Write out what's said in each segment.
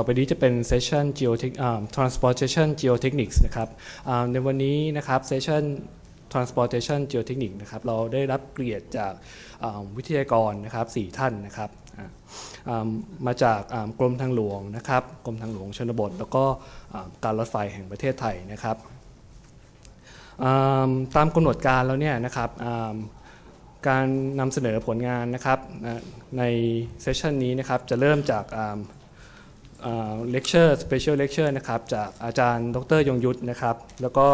ต่อไปนี้จะเป็นเซสชัน geotech อ่า transportation geotechnics นะครับอ่าในวันนี้นะครับเซสชัน transportation geotechnics นะครับเราได้รับเกียรติจากอ่าวิทยากรนะครับสี่ท่านนะครับอ่ามาจากอ่ากรมทางหลวงนะครับกรมทางหลวงชนบท แล้วก็อ่าการรถไฟแห่งประเทศไทยนะครับอ่าตามกำหนดการแล้วเนี่ยนะครับอ่าการนำเสนอผลงานนะครับในเซสชันนี้นะครับจะเริ่มจาก เลคเชอร์สเปเชียลเลคเชอร์นะครับจากอาจารย์ ดรยงยุทธนะครับ แล้วก็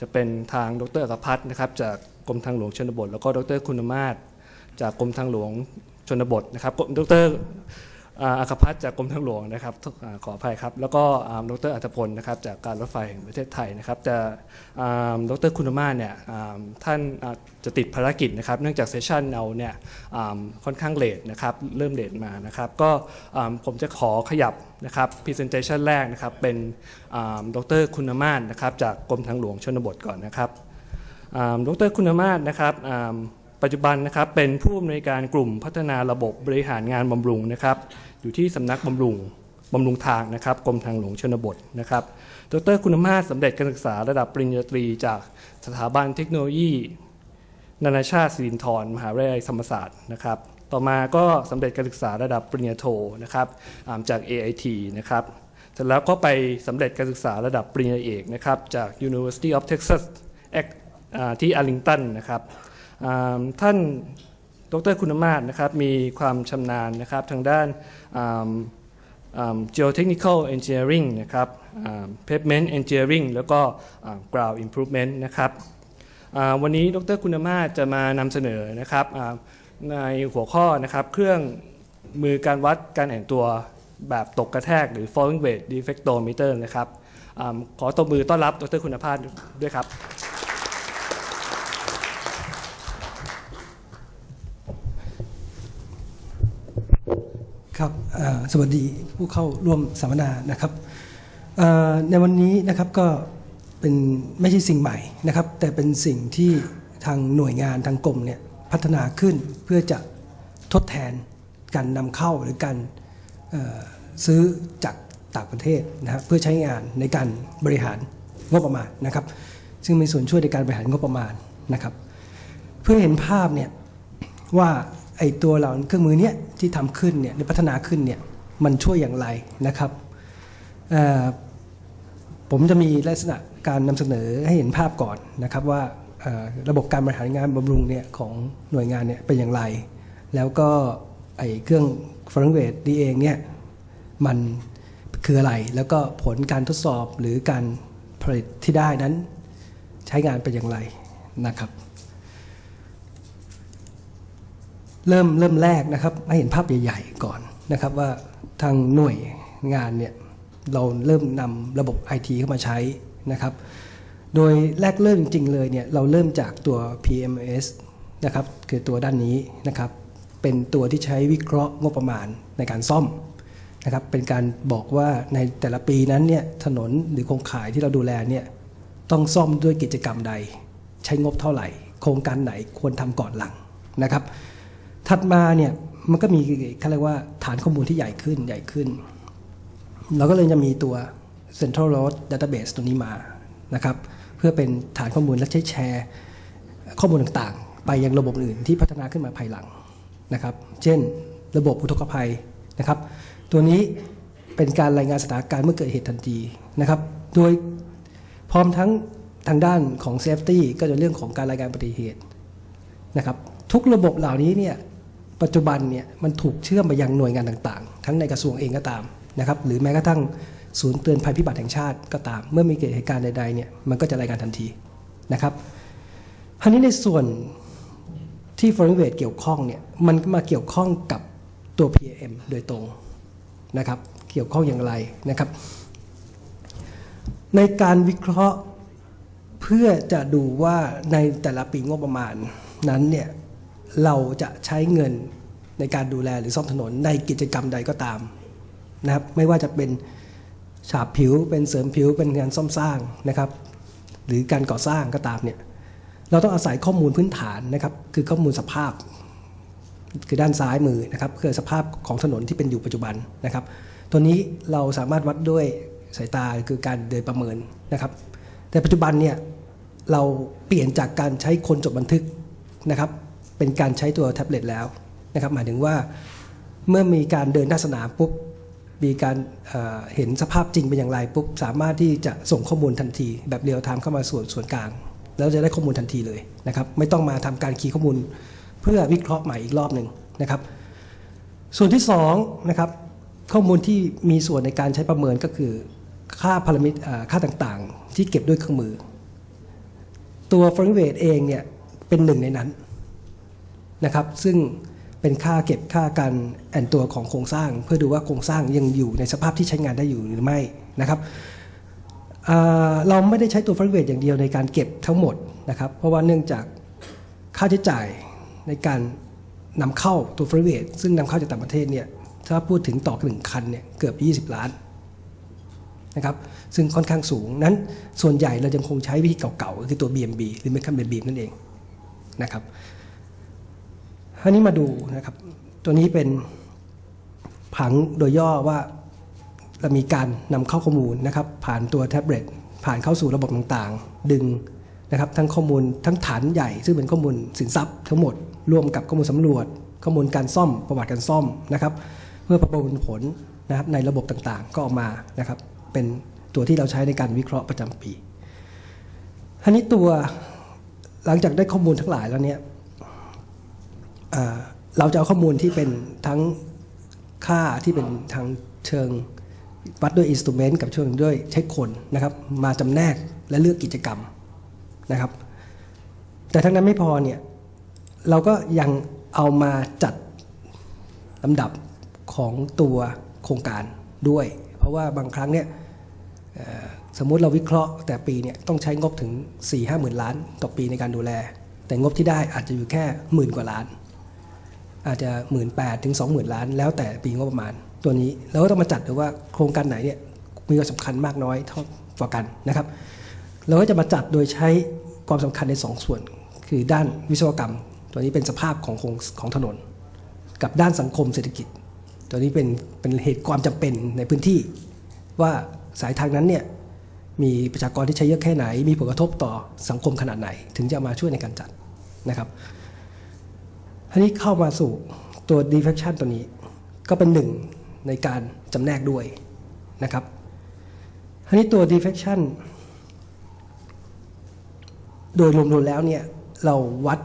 จะเป็นทางดรอัครพัฒน์นะครับ จากกรมทางหลวงชนบท แล้วก็ดรคุณมาศจากกรมทางหลวงชนบทนะครับดร อ่าอัครพัฒน์จากกรมทางหลวงนะครับอขออภัยครับ แล้วก็ดรอัตพลนะครับจากการรถไฟแห่งประเทศไทยนะครับจะอ่ดรคุณมาเนี่ยท่านจะติดภารกิจนะครับเนื่องจากเซสชันเราเนี่ยค่อนข้างเลทนะครับเริ่มเลทมานะครับก็ผมจะขอขยับนะครับพรีเซนเตชันแรกนะครับเป็นดรคุณมาศนะครับจากกรมทางหลวงชนบทก่อนนะครับดรคุณมาศนะครับปัจจุบันนะครับเป็นผู้อำนวยการกลุ่มพัฒนาระบบบริหารงานบำรุงนะครับ อยู่ที่สำนักบำรุงบำรุงทางนะครับกรมทางหลวงชนบทนะครับ ดรคุณมาศสำเร็จการศึกษาระดับปริญญาตรีจากสถาบันเทคโนโลยี นานาชาติสิรินธรมหาวิทยาลัยธรรมศาสตร์นะครับ ต่อมาก็สำเร็จการศึกษาระดับปริญญาโทนะครับจาก AIT นะครับเสร็จแล้วก็ไปสำเร็จการศึกษาระดับปริญญาเอกนะครับจาก University of Texas ที่อาร์ลิงตันนะครับท่าน ดรคุณมาศนะครับมีความชำนาญนะครับทางด้าน geotechnical engineering นะครับ pavement engineering แล้วก็ ground improvement นะครับวันนี้ดรคุณมาศจะมานำเสนอนะครับในหัวข้อนะครับเครื่องมือการวัดการแอนตัวแบบตกกระแทกหรือ falling weight defectometer นะครับอขอตบมือต้อนรับดรคุณภาพด้วยครับ ครับสวัสดีผู้เข้าร่วมสัมมนานะครับในวันนี้นะครับก็เป็นไม่ใช่สิ่งใหม่นะครับ แต่เป็นสิ่งที่ทางหน่วยงานทางกรมเนี่ยพัฒนาขึ้นเพื่อจะทดแทนการนำเข้าหรือการซื้อจากต่างประเทศนะครับเพื่อใช้งานในการบริหารงบประมาณนะครับ ซึ่งมีส่วนช่วยในการบริหารงบประมาณนะครับ เพื่อเห็นภาพเนี่ยว่า ไอ้ตัวเหล่าเครื่องมือเนี้ยที่ทำขึ้นเนี่ยหรือพัฒนาขึ้นเนี่ยมันช่วยอย่างไรนะครับผมจะมีลักษณะการนำเสนอให้เห็นภาพก่อนนะครับว่าระบบการบริหารงานบำรุงเนี่ยของหน่วยงานเนี่ยเป็นอย่างไร แล้วก็ไอ้เครื่องฟรังเวทนี่เองเนี่ยมันคืออะไร แล้วก็ผลการทดสอบหรือการผลิตที่ได้นั้นใช้งานเป็นอย่างไรนะครับ เริ่มเริ่มแรกนะครับให้เห็นภาพใหญ่ๆก่อนนะครับว่าทางหน่วยงานเนี่ยเราเริ่มนำระบบ IT เข้ามาใช้นะครับ โดยแรกเริ่มจริงๆเลยเนี่ยเราเริ่มจากตัว PMS นะครับคือตัวด้านนี้นะครับ เป็นตัวที่ใช้วิเคราะห์งบประมาณในการซ่อมนะครับ เป็นการบอกว่าในแต่ละปีนั้นเนี่ยถนนหรือโครงข่ายที่เราดูแลเนี่ยต้องซ่อมด้วยกิจกรรมใด ใช้งบเท่าไหร่ โครงการไหนควรทำก่อนหลังนะครับ ถัดมาเนี่ยมันก็มีเขาเรียกว่าฐานข้อมูลที่ใหญ่ขึ้นใหญ่ขึ้น เราก็เลยจะมีตัว Central Road Database ตัวนี้มานะครับเพื่อเป็นฐานข้อมูลและใช้แชร์ ข้อมูลต่างๆ ไปยังระบบอื่นที่พัฒนาขึ้นมาภายหลังนะครับ เช่น ระบบอุทกภัยนะครับ ตัวนี้เป็นการรายงานสถานการณ์เมื่อเกิดเหตุทันทีนะครับ โดยพร้อมทั้งทางด้านของ Safety ก็จะเรื่องของการรายงานอุบัติเหตุนะครับ ทุกระบบเหล่านี้เนี่ย ปัจจุบันเนี่ยมันถูกเชื่อมไปยังหน่วยงานต่างๆ ทั้งในกระทรวงเองก็ตามนะครับหรือแม้กระทั่งศูนย์เตือนภัยพิบัติแห่งชาติก็ตาม เมื่อมีเกิดเหตุการณ์ใดๆเนี่ยมันก็จะรายงานทันทีนะครับคราวนี้ในส่วนที่ foreign weight เกี่ยวข้องเนี่ยมันมาเกี่ยวข้องกับตัว PM โดยตรงนะครับเกี่ยวข้องอย่างไรนะครับ ในการวิเคราะห์เพื่อจะดูว่าในแต่ละปีงบประมาณนั้นเนี่ย เราจะใช้เงินในการดูแลหรือซ่อมถนนในกิจกรรมใดก็ตามนะครับ ไม่ว่าจะเป็นฉาบผิวเป็นเสริมผิวเป็นงานซ่อมสร้างนะครับ หรือการก่อสร้างก็ตามเนี่ยเราต้องอาศัยข้อมูลพื้นฐานนะครับ คือข้อมูลสภาพ คือด้านซ้ายมือนะครับคือสภาพของถนนที่เป็นอยู่ปัจจุบันนะครับ ตัวนี้เราสามารถวัดด้วยสายตาคือการเดินประเมินนะครับ แต่ปัจจุบันเนี่ยเราเปลี่ยนจากการใช้คนจดบันทึกนะครับ เป็นการใช้ตัวแท็บเล็ตแล้วนะครับหมายถึงว่าเมื่อมีการเดินหน้าสนามปุ๊บมีการเอ่อเห็นสภาพจริงเป็นอย่างไรปุ๊บสามารถที่จะส่งข้อมูลทันที แบบเรียลไทม์เข้ามาส่วนส่วนกลาง แล้วจะได้ข้อมูลทันทีเลยนะครับไม่ต้องมาทำการคีย์ข้อมูล เพื่อวิเคราะห์ใหม่อีกรอบหนึ่งนะครับ ส่วนที่สองนะครับข้อมูลที่มีส่วนในการใช้ประเมินก็คือค่าพารามิตอ่าค่าต่างๆ ที่เก็บด้วยเครื่องมือ ตัวฟรังเวทเองเนี่ยเป็นหนึ่งในนั้น นะครับ ซึ่งเป็นค่าเก็บค่าการแอนตัวของโครงสร้าง เพื่อดูว่าโครงสร้างยังอยู่ในสภาพที่ใช้งานได้อยู่หรือไม่นะครับเราไม่ได้ใช้ตัวฟรังเวทอย่างเดียวในการเก็บทั้งหมดนะครับ เพราะว่าเนื่องจากค่าใช้จ่ายในการนำเข้าตัวฟรังเวทซึ่งนำเข้าจากต่างประเทศเนี่ยถ้าพูดถึงต่อหนึ่งคันเนี่ยเกือบ 20 ล้านนะครับซึ่งค่อนข้างสูงนั้นส่วนใหญ่เรายังคงใช้วิธีเก่าๆ คือตัว BMB หรือ m e c a n BMB นั่นเองนะครับ อันนี้มาดูนะครับ ตัวนี้เป็นผังโดยย่อว่าเรามีการนำเข้าข้อมูลนะครับ ผ่านตัวแท็บเล็ตผ่านเข้าสู่ระบบต่างๆ ดึงนะครับ ทั้งข้อมูลทั้งฐานใหญ่ ซึ่งเป็นข้อมูลสินทรัพย์ทั้งหมดร่วมกับข้อมูลสำรวจ ข้อมูลการซ่อมประวัติการซ่อมนะครับเพื่อประมวลผลนะครับในระบบต่างๆ ก็ออกมานะครับ เป็นตัวที่เราใช้ในการวิเคราะห์ประจำปีทีนี้ตัวหลังจากได้ข้อมูลทั้งหลายแล้วเนี่ย เราจะเอาข้อมูลที่เป็นทั้งค่าที่เป็นทางเชิงวัดด้วยอินสตูเมนต์กับเชิงด้วยใช้คนนะครับ มาจำแนกและเลือกกิจกรรมนะครับ แต่ทั้งนั้นไม่พอเนี่ยเราก็ยังเอามาจัดลำดับของตัวโครงการด้วย เพราะว่าบางครั้งเนี่ยสมมุติเราวิเคราะห์แต่ปีเนี่ยต้องใช้งบถึง 4 5หมื่นล้านต่อปีในการดูแล แต่งบที่ได้อาจจะอยู่แค่หมื่นกว่าล้าน อาจจะหมื่นแปดถึงสองหมื่นล้าน แล้วแต่ปีงบประมาณ ตัวนี้เราก็ต้องมาจัดดูว่าโครงการไหนเนี่ยมีความสำคัญมากน้อยเท่าต่อกันนะครับเราก็จะมาจัดโดยใช้ความสำคัญใน 2 ส่วน คือด้านวิศวกรรม ตัวนี้เป็นสภาพของโครงของถนน กับด้านสังคมเศรษฐกิจ ตัวนี้เป็นเป็นเหตุความจำเป็นในพื้นที่ ว่าสายทางนั้นเนี่ยมีประชากรที่ใช้เยอะแค่ไหน มีผลกระทบต่อสังคมขนาดไหน ถึงจะมาช่วยในการจัดนะครับ ทีนี้เข้ามาสู่ตัว deflection ตัวนี้ ก็เป็นหนึ่งในการจำแนกด้วยนะครับทีนี้ตัว deflection โดยรวมๆแล้วเนี่ยเราวัด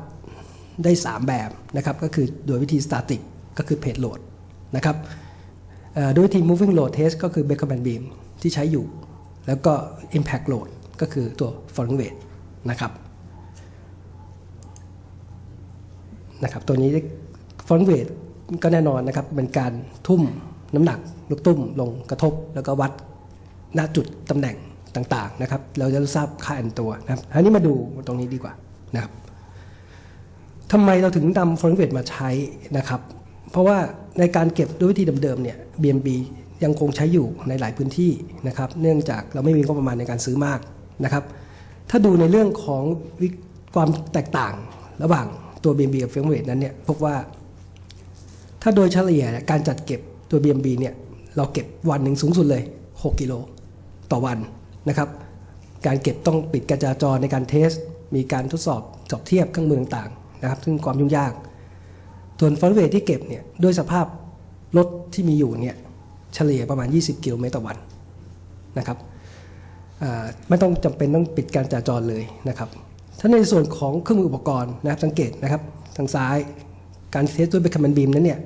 ได้ 3 แบบนะครับ ก็คือโดยวิธี static ก็คือ page load นะครับโดยวิธี moving load test ก็คือ Beckman beam ที่ใช้อยู่ แล้วก็ impact load ก็คือตัว falling weight นะครับ นะครับตัวนี้ falling weight ก็แน่นอนนะครับเป็นการทุ่มน้ำหนักลูกตุ้มลงกระทบ แล้วก็วัดณจุดตำแหน่งต่างๆนะครับเราจะทราบค่าอันตัวนะครับอันนี้มาดูตรงนี้ดีกว่านะครับทำไมเราถึงนำ falling weight มาใช้นะครับ เพราะว่าในการเก็บด้วยวิธีเดิมๆเนี่ย BMB ยังคงใช้อยู่ในหลายพื้นที่นะครับ เนื่องจากเราไม่มีงบประมาณในการซื้อมากนะครับ ถ้าดูในเรื่องของความแตกต่างระหว่าง ตัว BMB กับ Framework นั้นเนี่ยพบว่า ถ้าโดยเฉลี่ยการจัดเก็บตัว BMB เนี่ยเราเก็บวันหนึ่งสูงสุดเลย 6 กิโลต่อวันนะครับ การเก็บต้องปิดการจราจรในการเทส มีการทดสอบสอบเทียบเครื่องมือต่างๆนะครับ ซึ่งความยุ่งยากส่วนฟอร์เวทที่เก็บเนี่ยด้วยสภาพรถที่มีอยู่เนี่ยเฉลี่ยประมาณ 20 กิโลเมตรต่อวันนะครับไม่ต้องจำเป็นต้องปิดการจราจรเลยนะครับ ถ้าในส่วนของเครื่องมืออุปกรณ์นะครับสังเกตนะครับทางซ้ายการเทสด้วยเบคแมนบีมนั้นเนี่ย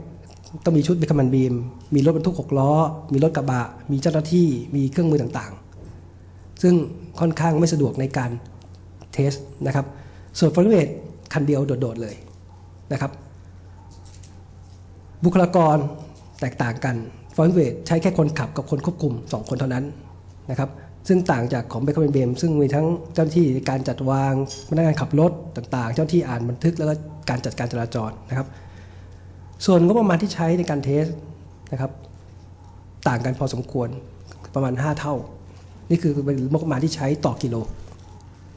ต้องมีชุดเบคแมนบีม มีรถบรรทุก6ล้อ มีรถกระบะ มีเจ้าหน้าที่มีเครื่องมือต่างๆ ซึ่งค่อนข้างไม่สะดวกในการเทสนะครับส่วนฟอร์เวทคันเดียวโดดๆเลยนะครับ บุคลากรแตกต่างกันฟอนเวทใช้แค่คนขับกับคนควบคุม 2 คนเท่านั้นนะครับ ซึ่งต่างจากของเบคอนเบมซึ่งมีทั้งเจ้าหน้าที่การจัดวางพนักงานขับรถต่างๆ เจ้าหน้าที่อ่านบันทึกแล้วก็การจัดการจราจรนะครับ ส่วนงบประมาณที่ใช้ในการเทสนะครับ ต่างกันพอสมควรประมาณ 5 เท่า นี่คือเป็นงบประมาณที่ใช้ต่อกิโล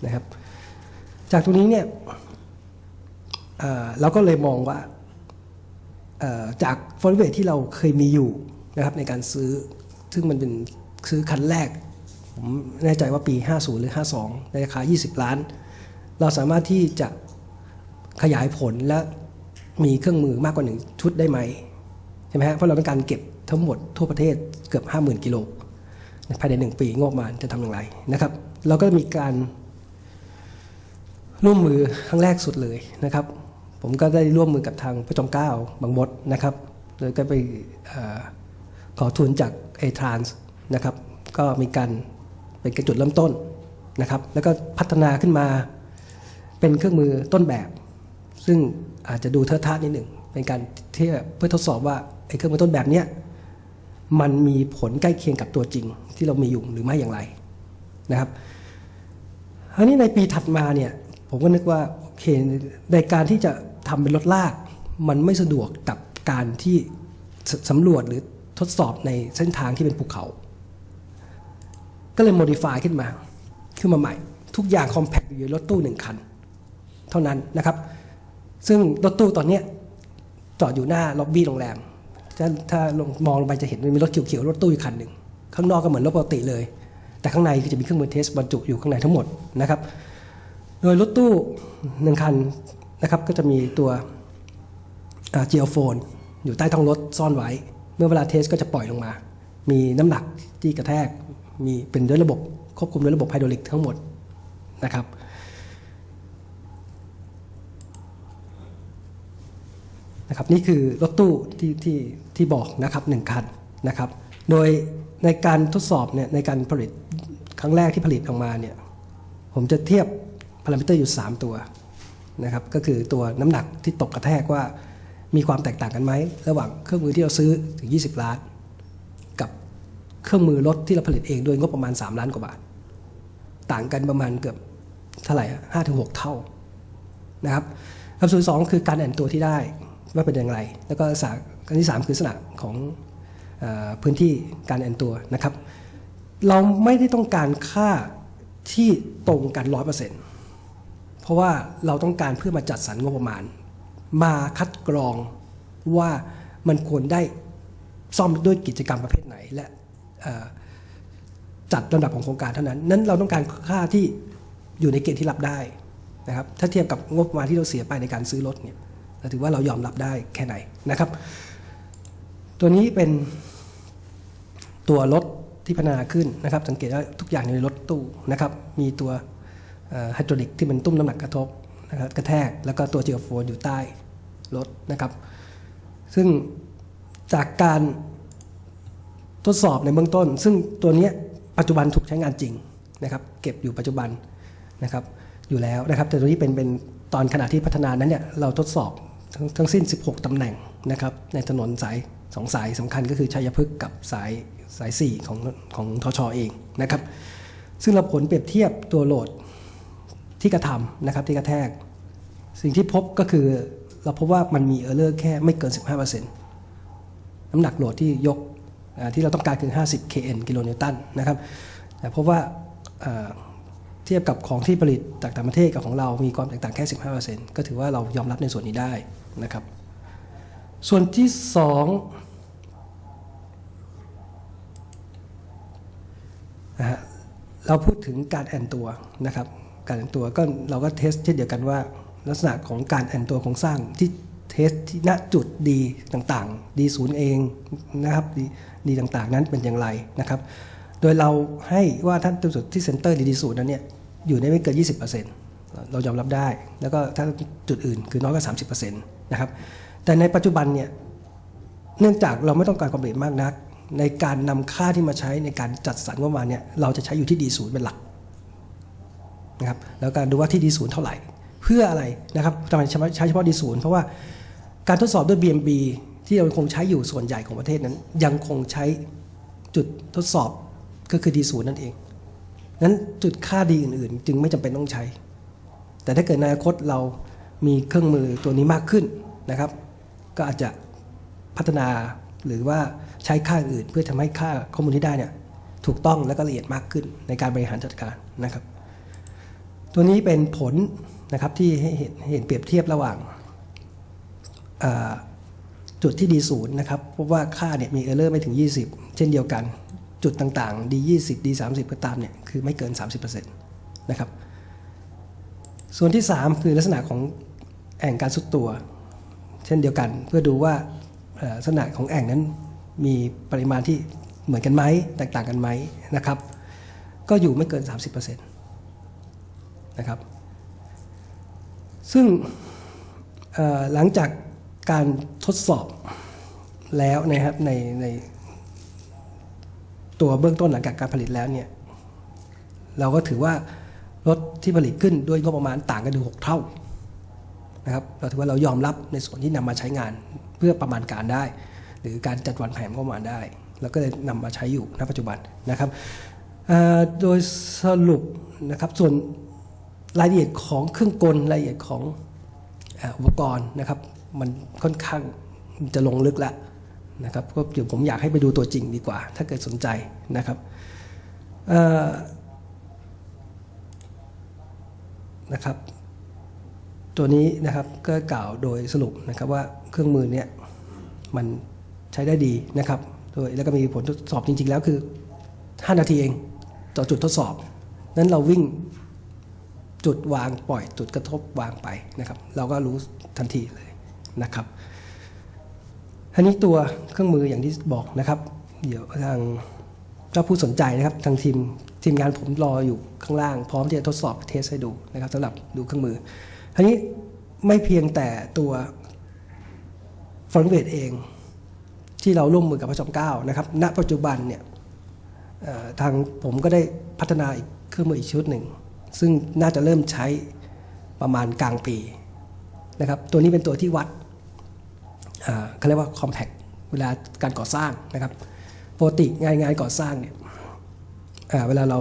นะครับ จากตรงนี้เนี่ยเราก็เลยมองว่าจากฟอร์เวทที่เราเคยมีอยู่นะครับในการซื้อ ซึ่งมันเป็นซื้อคันแรก ผมแน่ใจว่าปี 50 หรือ 52 ในราคา 20 ล้าน เราสามารถที่จะขยายผลและมีเครื่องมือมากกว่าหนึ่งชุดได้ไหมใช่ไหมฮะเพราะเราต้องการเก็บทั้งหมดทั่วประเทศเกือบ 50,000 กิโลภายใน 1 ปีงบประมาณจะทำอย่างไรนะครับ เราก็มีการร่วมมือครั้งแรกสุดเลยนะครับ ผมก็ได้ร่วมมือกับทางพระจอมเกล้าบางมดนะครับแล้วก็ไปอขอทุนจากเอทรานส์นะครับ ก็มีการ เป็นจุดเริ่มต้นนะครับ แล้วก็พัฒนาขึ้นมาเป็นเครื่องมือต้นแบบ ซึ่งอาจจะดูเทอะทะนิดหนึ่งเป็นการเทียบเพื่อทดสอบว่าไอ้เครื่องมือต้นแบบเนี้ยมันมีผลใกล้เคียงกับตัวจริงที่เรามีอยู่หรือไม่อย่างไรนะครับอันนี้ในปีถัดมาเนี่ยผมก็นึกว่าโอเคในการที่จะทำเป็นรถลาก มันไม่สะดวกกับการที่สสำรวจหรือทดสอบในเส้นทางที่เป็นภูเขา ก็เลยโมดิฟายขึ้นมาขึ้นมาใหม่ ทุกอย่างคอมแพคอยู่ในรถตู้หนึ่งคัน เท่านั้นนะครับ ซึ่งรถตู้ตอนนี้จอดอยู่หน้าล็อบบี้โรงแรมถ้าถ้าลงมองลงไปจะเห็นมีรถเขียวๆรถตู้อีกคันหนึ่งข้างนอกก็เหมือนรถปกติเลย แต่ข้างในก็จะมีเครื่องมือเทสบรรจุอยู่ข้างในทั้งหมดนะครับ โดยรถตู้หนึ่งคันนะครับก็จะมีตัวเจียโฟนอยู่ใต้ท้องรถซ่อนไว้ เมื่อเวลาเทสก็จะปล่อยลงมา มีน้ำหนักที่กระแทก มีเป็นด้วยระบบควบคุมด้วยระบบไฮดรอลิกทั้งหมดนะครับ นะครับ นี่คือรถตู้ที่ที่ที่บอกนะครับหนึ่งคันนะครับ โดยในการทดสอบเนี่ยในการผลิตครั้งแรกที่ผลิตออกมาเนี่ยผมจะเทียบพารามิเตอร์อยู่ 3 ตัวนะครับก็คือตัวน้ำหนักที่ตกกระแทกว่ามีความแตกต่างกันไหม ระหว่างเครื่องมือที่เราซื้อถึง 20 ล้าน เครื่องมือรถที่เราผลิตเองโดยงบประมาณ 3 ล้านกว่าบาท ต่างกันประมาณเกือบเท่าไหร่ห้าถึงหกเท่านะครับคำสูตรสองคือการแอนตัวที่ได้ว่าเป็นอย่างไร แล้วก็สาอันที่สามคือลักษณะของอพื้นที่การแอนตัวนะครับ เราไม่ได้ต้องการค่าที่ตรงกันร้อยเปอร์เซ็นต์เพราะว่าเราต้องการเพื่อมาจัดสรรงบประมาณ มาคัดกรองว่ามันควรได้ซ่อมด้วยกิจกรรมประเภทไหนและ จัดลำดับของโครงการเท่านั้น นั้นเราต้องการค่าที่อยู่ในเกณฑ์ที่รับได้นะครับ ถ้าเทียบกับงบประมาณที่เราเสียไปในการซื้อรถเนี่ยเราถือว่าเรายอมรับได้แค่ไหนนะครับ ตัวนี้เป็นตัวรถที่พัฒนาขึ้นนะครับ สังเกตว่าทุกอย่างอยู่ในรถตู้นะครับ มีตัวไฮดรอลิกที่เป็นตุ้มน้ำหนักกระทบนะครับกระแทกแล้วก็ตัวเจลโฟนอยู่ใต้รถนะครับ ซึ่งจากการ ทดสอบในเบื้องต้น ซึ่งตัวนี้ปัจจุบันถูกใช้งานจริงนะครับ เก็บอยู่ปัจจุบันนะครับอยู่แล้วนะครับ แต่ตัวนี้เป็นเป็นตอนขณะที่พัฒนานั้นเนี่ยเราทดสอบทั้งทั้งสิ้น 16 ตำแหน่งนะครับ ในถนนสายสองสายสำคัญก็คือชัยพฤกษ์กับสายสาย 4 ของของทชเองนะครับ ซึ่งเราผลเปรียบเทียบตัวโหลดที่กระทำนะครับที่กระแทก สิ่งที่พบก็คือเราพบว่ามันมีเออร์เลอร์แค่ไม่เกิน 15%น้ำหนักโหลดที่ยก ที่เราต้องการคือ 50 kN กิโลนิวตันนะครับแต่พบว่าเทียบกับของที่ผลิตจากต่างประเทศกับของเรามีความแตกต่างแค่ 15%ก็ถือว่าเรายอมรับในส่วนนี้ได้นะครับ ส่วนที่ 2 นะฮะเราพูดถึงการแอนตัวนะครับการแอนตัวก็เราก็เทสเช่นเดียวกันว่า ลักษณะของการแอนตัวโครงสร้างที่ สที่ณจุดดีต่างๆ ดีศูนย์เองนะครับดีดีต่างๆ นั้นเป็นอย่างไรนะครับ โดยเราให้ว่าท่านจุดที่เซ็นเตอร์ดีดีศูนย์นั้นเนี่ยอยู่ในไม่เกิน 20%เรายอมรับได้ แล้วก็ถ้าจุดอื่นคือน้อยกว่า30%นะครับ แต่ในปัจจุบันเนี่ยเนื่องจากเราไม่ต้องการความละเอียดมากนัก ในการนำค่าที่มาใช้ในการจัดสรรงบประมาณเนี่ยเราจะใช้อยู่ที่ดีศูนย์เป็นหลักนะครับแล้วการดูว่าที่ดีศูนย์เท่าไหร่ เพื่ออะไรนะครับทำไมใช้เฉพาะดีศูนย์เพราะว่า การทดสอบด้วย BMB ที่เราคงใช้อยู่ส่วนใหญ่ของประเทศนั้น ยังคงใช้จุดทดสอบก็คือดีศูนย์นั่นเองนั้นจุดค่าดีอื่นๆ จึงไม่จำเป็นต้องใช้ แต่ถ้าเกิดในอนาคตเรามีเครื่องมือตัวนี้มากขึ้นนะครับ ก็อาจจะพัฒนาหรือว่าใช้ค่าอื่นเพื่อทำให้ค่าข้อมูลที่ได้เนี่ยถูกต้องและก็ละเอียดมากขึ้นในการบริหารจัดการนะครับ ตัวนี้เป็นผลนะครับที่ให้เห็นเปรียบเทียบระหว่าง จุดที่ดีศูนย์นะครับพบว่าค่าเนี่ยมีเออร์เลอร์ไม่ถึง 20 เช่นเดียวกัน จุดต่างๆ D 20 D 30 ก็ตามเนี่ยคือไม่เกิน 30%นะครับ ส่วนที่ 3 คือลักษณะของแอ่งการสุดตัว เช่นเดียวกัน เพื่อดูว่าลักษณะของแอ่งนั้นมีปริมาณที่เหมือนกันไหมแตกต่างกันไหมนะครับ ก็อยู่ไม่เกิน 30%นะครับ ซึ่งหลังจาก การทดสอบแล้วนะครับในในตัวเบื้องต้นหลังจากการผลิตแล้วเนี่ยเราก็ถือว่ารถที่ผลิตขึ้นด้วยงบประมาณต่างกันถึงหกเท่านะครับเราถือว่าเรายอมรับในส่วนที่นำมาใช้งานเพื่อประมาณการได้ หรือการจัดวางแผนงบประมาณได้ แล้วก็เลยนำมาใช้อยู่ณปัจจุบันนะครับโดยสรุปนะครับส่วนรายละเอียดของเครื่องกลรายละเอียดของอุปกรณ์นะครับ มันค่อนข้างจะลงลึกแล้วนะครับก็เดี๋ยวผมอยากให้ไปดูตัวจริงดีกว่า ถ้าเกิดสนใจนะครับนะครับ ตัวนี้นะครับก็กล่าวโดยสรุปนะครับว่าเครื่องมือเนี่ยมันใช้ได้ดีนะครับโดยแล้วก็มีผลทดสอบจริง ๆ แล้วคือ 5 นาทีเองต่อจุดทดสอบ นั้นเราวิ่งจุดวางปล่อยจุดกระทบวางไปนะครับ เราก็รู้ทันทีเลย นะครับอันนี้ตัวเครื่องมืออย่างที่บอกนะครับ เดี๋ยวทางเจ้าผู้สนใจนะครับทางทีมทีมงานผมรออยู่ข้างล่าง พร้อมที่จะทดสอบเทสให้ดูนะครับสำหรับดูเครื่องมืออันนี้ไม่เพียงแต่ตัวฟอนเวทเอง ที่เราร่วมมือกับพระจอมเกล้านะครับ ณ ปัจจุบันเนี่ยทางผมก็ได้พัฒนาอีกเครื่องมืออีกชุดหนึ่ง ซึ่งน่าจะเริ่มใช้ประมาณกลางปีนะครับ ตัวนี้เป็นตัวที่วัด เขาเรียกว่า compact เวลาการก่อสร้างนะครับปกติงานงานก่อสร้างเนี่ยเวลาเรา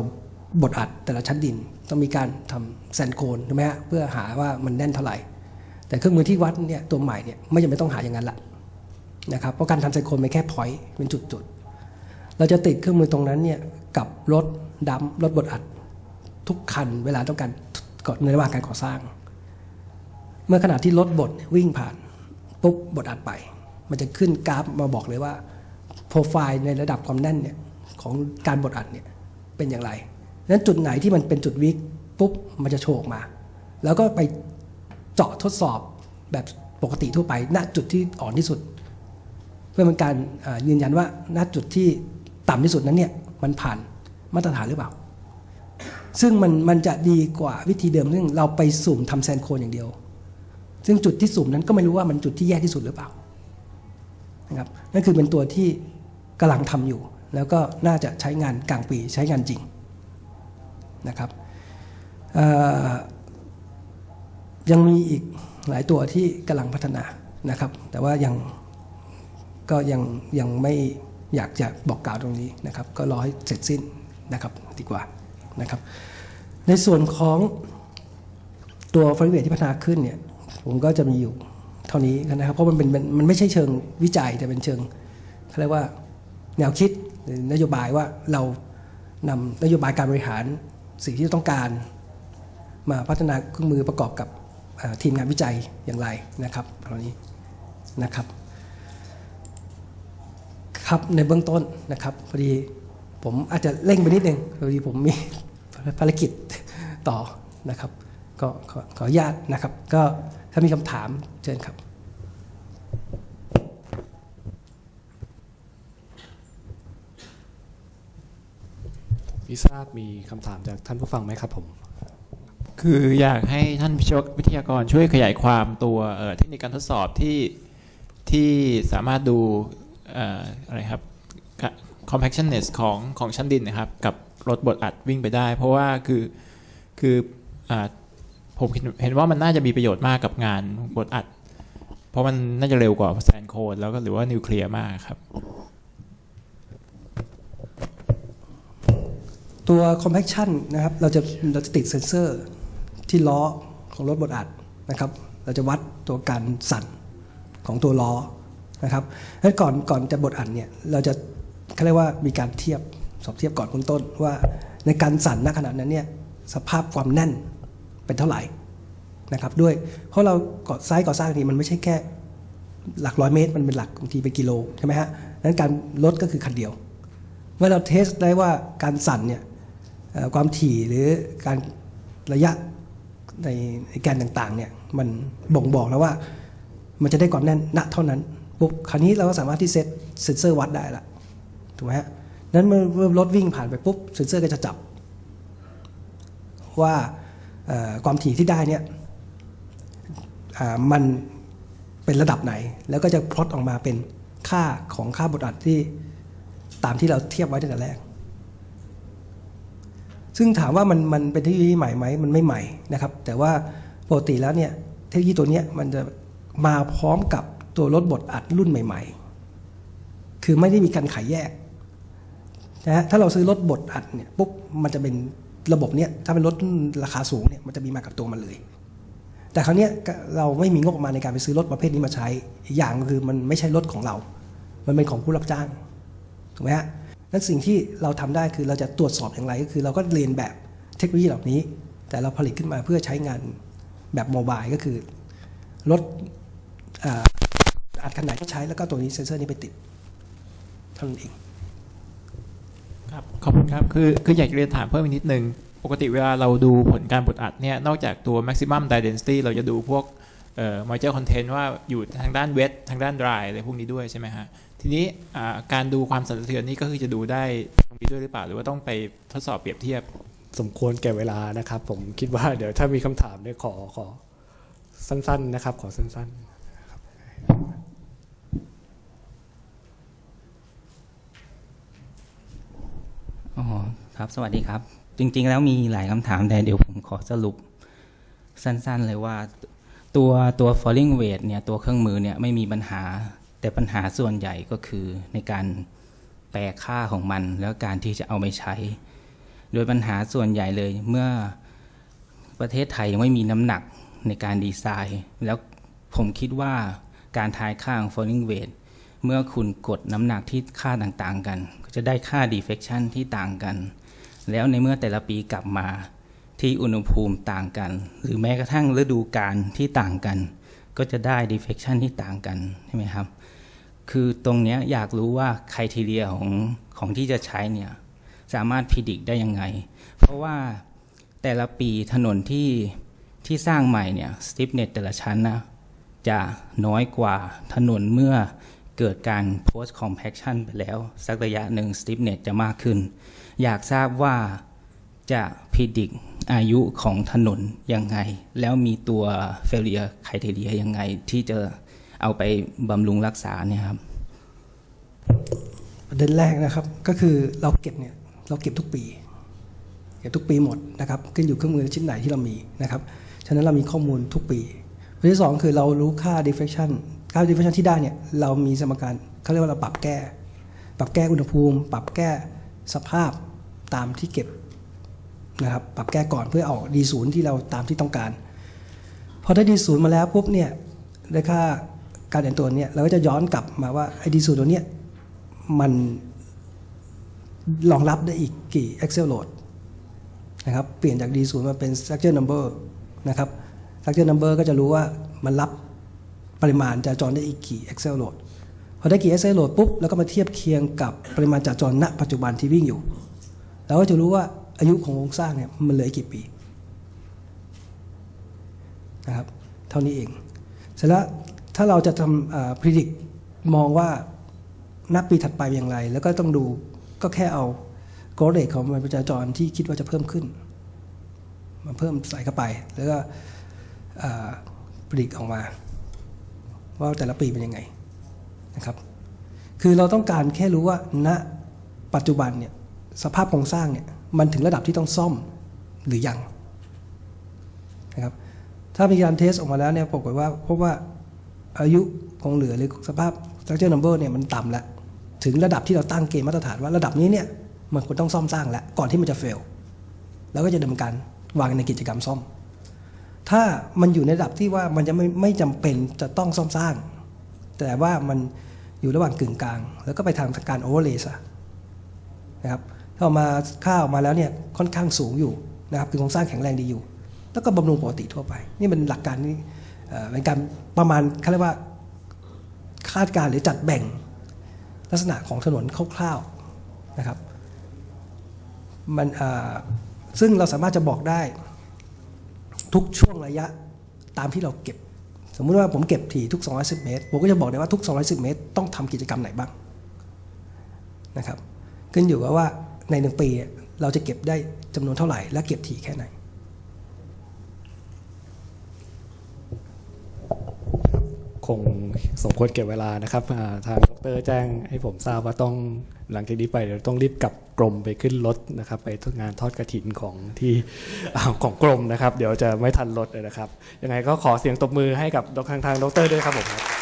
บดอัดแต่ละชั้นดินต้องมีการทำแซนโคนใช่ไหมฮะเพื่อหาว่ามันแน่นเท่าไหร่ แต่เครื่องมือที่วัดเนี่ยตัวใหม่เนี่ยไม่จำเป็นต้องหาอย่างนั้นละนะครับเพราะการทำแซนโคนเป็นแค่พอยต์เป็นจุดๆเราจะติดเครื่องมือตรงนั้นเนี่ยกับรถดำรถบดอัดทุกคันเวลาต้องการก่อในระหว่างการก่อสร้าง เมื่อขณะที่รถบดวิ่งผ่าน ปุ๊บบดอัดไป มันจะขึ้นกราฟมาบอกเลยว่าโปรไฟล์ในระดับความแน่นเนี่ยของการบดอัดเนี่ยเป็นอย่างไรนั้นจุดไหนที่มันเป็นจุดวิกปุ๊บมันจะโชว์ออกมา แล้วก็ไปเจาะทดสอบแบบปกติทั่วไป ณจุดที่อ่อนที่สุด เพื่อเป็นการยืนยันว่าณจุดที่ต่ำที่สุดนั้นเนี่ยมันผ่านมาตรฐานหรือเปล่า ซึ่งมันมันจะดีกว่าวิธีเดิมซึ่งเราไปสุ่มทำแซนโคนอย่างเดียว ซึ่งจุดที่สุ่มนั้นก็ไม่รู้ว่ามันจุดที่แย่ที่สุดหรือเปล่านะครับนั่นคือเป็นตัวที่กำลังทำอยู่ แล้วก็น่าจะใช้งานกลางปีใช้งานจริงนะครับยังมีอีกหลายตัวที่กำลังพัฒนานะครับ แต่ว่ายังก็ยังยังไม่อยากจะบอกกล่าวตรงนี้นะครับ ก็รอให้เสร็จสิ้นนะครับดีกว่านะครับ ในส่วนของตัวฟรีเวทที่พัฒนาขึ้นเนี่ย ผมก็จะมีอยู่เท่านี้นะครับ เพราะมันเป็นมันมันไม่ใช่เชิงวิจัยแต่เป็นเชิงเขาเรียกว่าแนวคิดหรือนโยบายว่าเรานำนโยบายการบริหารสิ่งที่ต้องการ มาพัฒนาเครื่องมือประกอบกับทีมงานวิจัยอย่างไรนะครับตรงนี้นะครับ ครับในเบื้องต้นนะครับพอดีผมอาจจะเร่งไปนิดนึงพอดีผมมีภารกิจต่อนะครับ ก็ขอขออนุญาตนะครับ ก็ถ้ามีคำถามเชิญครับพี่ทราบมีคำถามจากท่านผู้ฟังไหมครับผม คืออยากให้ท่านวิศววิทยากรช่วยขยายความตัวเทคนิคการทดสอบที่ที่สามารถดูออะไรครับ compactness ของของชั้นดินนะครับ กับรถบดอัดวิ่งไปได้ เพราะว่าคือคืออ่า ผมเห็นว่ามันน่าจะมีประโยชน์มากกับงานบดอัด เพราะมันน่าจะเร็วกว่าแซนโคนแล้วก็หรือว่านิวเคลียร์มากครับ ตัว compaction นะครับ เราจะเราจะติดเซ็นเซอร์ที่ล้อของรถบดอัดนะครับ เราจะวัดตัวการสั่นของตัวล้อนะครับแล้วก่อนก่อนจะบดอัดเนี่ยเราจะเขาเรียกว่ามีการเทียบสอบเทียบก่อนต้นว่า ในการสั่นณขณะนั้นเนี่ยสภาพความแน่น เป็นเท่าไหร่นะครับด้วยเพราะเราก่อไซต์ก่อสร้างนี่มันไม่ใช่แค่หลักร้อยเมตร มันเป็นหลักบางทีเป็นกิโลใช่ไหมฮะนั้นการลดก็คือคันเดียว เมื่อเราเทสได้ว่าการสั่นเนี่ยความถี่หรือการระยะในในแกนต่างๆเนี่ยมันบ่งบอกแล้วว่ามันจะได้ความแน่นณเท่านั้นปุ๊บคราวนี้เราก็สามารถที่เซตเซนเซอร์วัดได้ละถูกไหมฮะนั้นเมื่อรถวิ่งผ่านไปปุ๊บเซนเซอร์ก็จะจับว่า ความถี่ที่ได้เนี่ยมันเป็นระดับไหน แล้วก็จะพลอตออกมาเป็นค่าของค่าบทอัดที่ตามที่เราเทียบไว้ตั้งแต่แรก ซึ่งถามว่ามันมันเป็นเทคโนโลยีใหม่ไหมมันไม่ใหม่นะครับ แต่ว่าปกติแล้วเนี่ยเทคโนโลยีตัวนี้มันจะมาพร้อมกับตัวรถบดอัดรุ่นใหม่ ๆ คือไม่ได้มีการขายแยกนะฮะถ้าเราซื้อรถบดอัดเนี่ยปุ๊บมันจะเป็น ระบบเนี้ยถ้าเป็นรถราคาสูงเนี่ยมันจะมีมากับตัวมันเลย แต่คราวเนี้ยเราไม่มีงบประมาณในการไปซื้อรถประเภทนี้มาใช้อย่างก็คือมันไม่ใช่รถของเรา มันเป็นของผู้รับจ้างถูกไหมฮะนั้นสิ่งที่เราทำได้คือเราจะตรวจสอบอย่างไรก็คือ เราก็เรียนแบบเทคโนโลยีเหล่านี้ แต่เราผลิตขึ้นมาเพื่อใช้งานแบบโมบายก็คือรถอ่าอัดขนาดที่ใช้แล้วก็ตัวนี้เซนเซอร์นี้ไปติดเท่านั้นเอง ครับขอบคุณครับคือคืออยากเรียนถามเพิ่มอีกนิดนึง ปกติเวลาเราดูผลการบดอัดเนี่ยนอกจากตัว maximum dye density เราจะดูพวกเอ่อ moisture content ว่าอยู่ทางด้าน wet ทางด้าน dry อะไรพวกนี้ด้วยใช่ไหมฮะทีนี้การดูความสั่นสะเทือนนี่ก็คือจะดูได้ตรงนี้ด้วยหรือเปล่า หรือว่าต้องไปทดสอบเปรียบเทียบ สมควรแก่เวลานะครับ ผมคิดว่าเดี๋ยวถ้ามีคำถามเนี่ยขอขอสั้น ๆ นะครับ ขอสั้น ๆ อ๋อครับสวัสดีครับ จริง ๆ แล้วมีหลายคำถามแต่เดี๋ยวผมขอสรุป สั้น ๆ เลยว่า ตัวตัว falling weight เนี่ยตัวเครื่องมือเนี่ยไม่มีปัญหา แต่ปัญหาส่วนใหญ่ก็คือในการแปลค่าของมัน แล้วการที่จะเอาไปใช้ โดยปัญหาส่วนใหญ่เลยเมื่อประเทศไทยยังไม่มีน้ำหนักในการดีไซน์ แล้วผมคิดว่าการทายค่าของ falling weight เมื่อคุณกดน้ำหนักที่ค่าต่างๆกัน จะได้ค่า defection ที่ต่างกัน แล้วในเมื่อแต่ละปีกลับมาที่อุณหภูมิต่างกัน หรือแม้กระทั่งฤดูกาลที่ต่างกัน ก็จะได้ defection ที่ต่างกันใช่ไหมครับ คือตรงนี้อยากรู้ว่าคุณ r i เ e ียของของที่จะใช้เนี่ยสามารถพิจิกได้ยังไง เพราะว่าแต่ละปีถนนที่ที่สร้างใหม่เนี่ย stiffness แต่ละชั้นนะจะน้อยกว่าถนนเมื่อ เกิดการ post compaction ไปแล้ว สักระยะหนึ่ง stiffness จะมากขึ้น อยากทราบว่าจะพิจิกอายุของถนนยังไง แล้วมีตัว failure criteria ยังไง ที่จะเอาไปบำรุงรักษาเนี่ยครับประเด็นแรกนะครับก็คือเราเก็บเนี่ยเราเก็บทุกปี เก็บทุกปีหมดนะครับขึ้นอยู่เครื่องมือชิ้นไหนที่เรามีนะครับฉะนั้นเรามีข้อมูลทุกปีประเด็นที่สองคือเรารู้ค่า deflection ค่า deflection ที่ได้เนี่ยเรามีสมการเขาเรียกว่าเราปรับแก้ ปรับแก้อุณหภูมิ ปรับแก้สภาพตามที่เก็บนะครับปรับแก้ก่อนเพื่อออกดีศูนย์ที่เราตามที่ต้องการพอได้ดีศูนย์มาแล้วปุ๊บเนี่ยได้ค่าการเด่นตัวเนี่ยเราก็จะย้อนกลับมาว่าไอ้ดีศูนย์ตัวเนี้ยมันรองรับได้อีกกี่ Excel load นะครับเปลี่ยนจาก D0 มาเป็น structure number นะครับ structure number ก็จะรู้ว่ามันรับ ปริมาณจราจรได้อีกกี่ Excel load พอได้กี่ Excel load ปุ๊บแล้วก็มาเทียบเคียงกับปริมาณจราจรณ ปัจจุบันที่วิ่งอยู่ เราก็จะรู้ว่าอายุของโครงสร้างเนี่ยมันเหลือกี่ปีนะครับเท่านี้เอง เสร็จแล้วถ้าเราจะทำ predict มองว่านับปีถัดไปอย่างไร แล้วก็ต้องดูก็แค่เอาโกรเดตของมันประชาจรที่คิดว่าจะเพิ่มขึ้น มาเพิ่มใส่เข้าไป แล้วก็ผลิตออกมา ว่าแต่ละปีเป็นยังไงนะครับ คือเราต้องการแค่รู้ว่าณปัจจุบันเนี่ยสภาพโครงสร้างเนี่ยมันถึงระดับที่ต้องซ่อมหรือยังนะครับ ถ้ามีการเทสออกมาแล้วเนี่ยปรากฏว่าพบว่าอายุคงเหลือหรือสภาพ structure number เนี่ยมันต่ำแล้ว ถึงระดับที่เราตั้งเกณฑ์มาตรฐานว่าระดับนี้เนี่ยมันควรต้องซ่อมสร้างแล้วก่อนที่มันจะเฟลแล้วก็จะดำเนินการวางในกิจกรรมซ่อม ถ้ามันอยู่ในระดับที่ว่ามันจะไม่ไม่จำเป็นจะต้องซ่อมสร้าง แต่ว่ามันอยู่ระหว่างกึ่งกลาง แล้วก็ไปทำการโอเวอร์เลย์นะครับถ้าออกมาค่าออกมาแล้วเนี่ยค่อนข้างสูงอยู่นะครับคือโครงสร้างแข็งแรงดีอยู่ แล้วก็บำรุงปกติทั่วไป นี่เป็นหลักการนี้เอ่เป็นการประมาณเขาเรียกว่าคาดการณ์หรือจัดแบ่งลักษณะของถนนคร่าวๆนะครับมันซึ่งเราสามารถจะบอกได้ ทุกช่วงระยะตามที่เราเก็บ สมมุติว่าผมเก็บถี่ทุก 210 เมตร ผมก็จะบอกได้ว่าทุก 210 เมตร ต้องทำกิจกรรมไหนบ้างนะครับ ขึ้นอยู่กับว่าในหนึ่งปีเราจะเก็บได้จำนวนเท่าไหร่ และเก็บถี่แค่ไหน คงสมควรเก็บเวลานะครับทางดรแจ้งให้ผมทราบว่าต้องหลังจากนี้ไปเดี๋ยวต้องรีบกลับกรมไปขึ้นรถนะครับ ไปทงานทอดกระถินของที่ของกรมนะครับ เดี๋ยวจะไม่ทันรถเลยนะครับยังไงก็ขอเสียงตบมือให้กับทางทางดรด้วยครับผม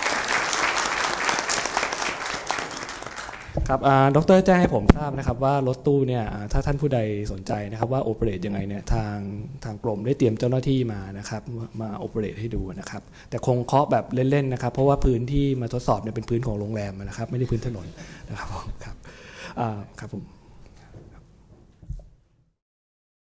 ครับดรแจ้งให้ผมทราบนะครับว่ารถตู้เนี่ยถ้าท่านผู้ใดสนใจนะครับว่าโอเปเรตยังไงเนี่ยทางทางกรมได้เตรียมเจ้าหน้าที่มานะครับมาโอเปเรตให้ดูนะครับแต่คงเคาะแบบเล่นๆนะครับเพราะว่าพื้นที่มาทดสอบเนี่ยเป็นพื้นของโรงแรมนะครับไม่ได้พื้นถนนนะครับผมครับครับผม